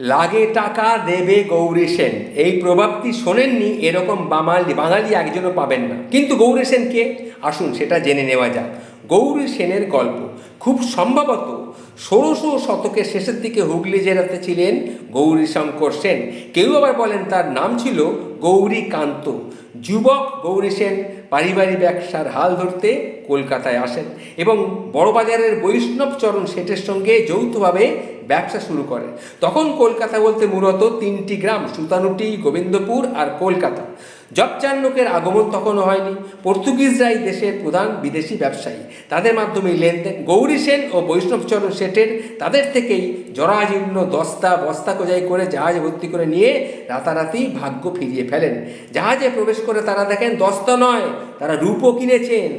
লাগে টাকা দেবে গৌরী সেন। এই প্রভাবটি শোনেননি এরকম বাঙালি বাঙালি একজনও পাবেন না। কিন্তু গৌরী সেন কে আসুন সেটা জেনে নেওয়া যাক। গৌরী সেনের গল্প। খুব সম্ভবত ষোড়শ শতকের শেষের দিকে হুগলি জেলাতে ছিলেন গৌরী শঙ্কর সেন। কেউ আবার বলেন তার নাম ছিল গৌরীকান্ত যুবক গৌরী সেন পারিবারিক ব্যবসার হাল ধরতে কলকাতায় আসেন এবং বড়বাজারের বৈষ্ণবচরণ শেঠের সঙ্গে যৌথভাবে ব্যবসা শুরু করেন তখন কলকাতা বলতে মূলত তিনটি গ্রাম, সুতানুটি, গোবিন্দপুর আর কলকাতা। জবচার লোকের আগমন তখনও হয়নি। পর্তুগিজরাই দেশের প্রধান বিদেশি ব্যবসায়ী। তাদের মাধ্যমে লেনদেন, গৌরী সেন ও বৈষ্ণবচরণ শেঠের তাদের থেকেই জরাজীর্ণ দস্তা বস্তা কোজাই করে জাহাজে ভর্তি করে নিয়ে রাতারাতি ভাগ্য ফিরিয়ে ফেলেন। জাহাজে প্রবেশ করে তারা দেখেন দস্তা নয়, তারা রূপও কিনেছেন।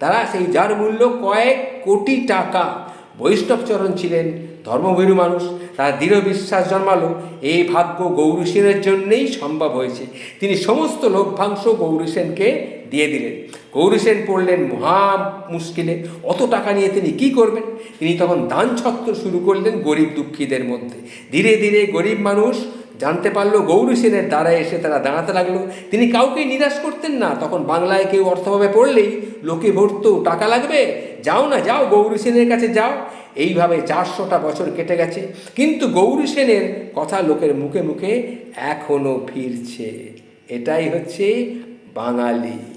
তারা সেই যার মূল্য কয়েক কোটি টাকা বৈষ্ণবচরণ ছিলেন ধর্মভীরু মানুষ। তার দৃঢ় বিশ্বাস জন্মালো। এই ভাগ্য গৌরী সেনের জন্যেই সম্ভব হয়েছে। তিনি সমস্ত লভ্যাংশ গৌরী সেনকে দিয়ে দিলেন। গৌরী সেন পড়লেন মহা মুশকিলে। অত টাকা নিয়ে তিনি কি করবেন? তিনি তখন দান ছত্র শুরু করলেন গরিব দুঃখীদের মধ্যে। ধীরে ধীরে গরিব মানুষ জানতে পারল গৌরী সেনের দ্বারা এসে তারা দাঁড়াতে লাগল। তিনি কাউকে নিরাশ করতেন না। তখন বাংলায় কেউ অর্থভাবে পড়লেই লোকে ভরত টাকা লাগবে। যাও না, যাও, গৌরী সেনের কাছে যাও। এইভাবে চারশোটা বছর কেটে গেছে। কিন্তু গৌরী সেনের কথা লোকের মুখে মুখে এখনও ফিরছে। এটাই হচ্ছে বাঙালি।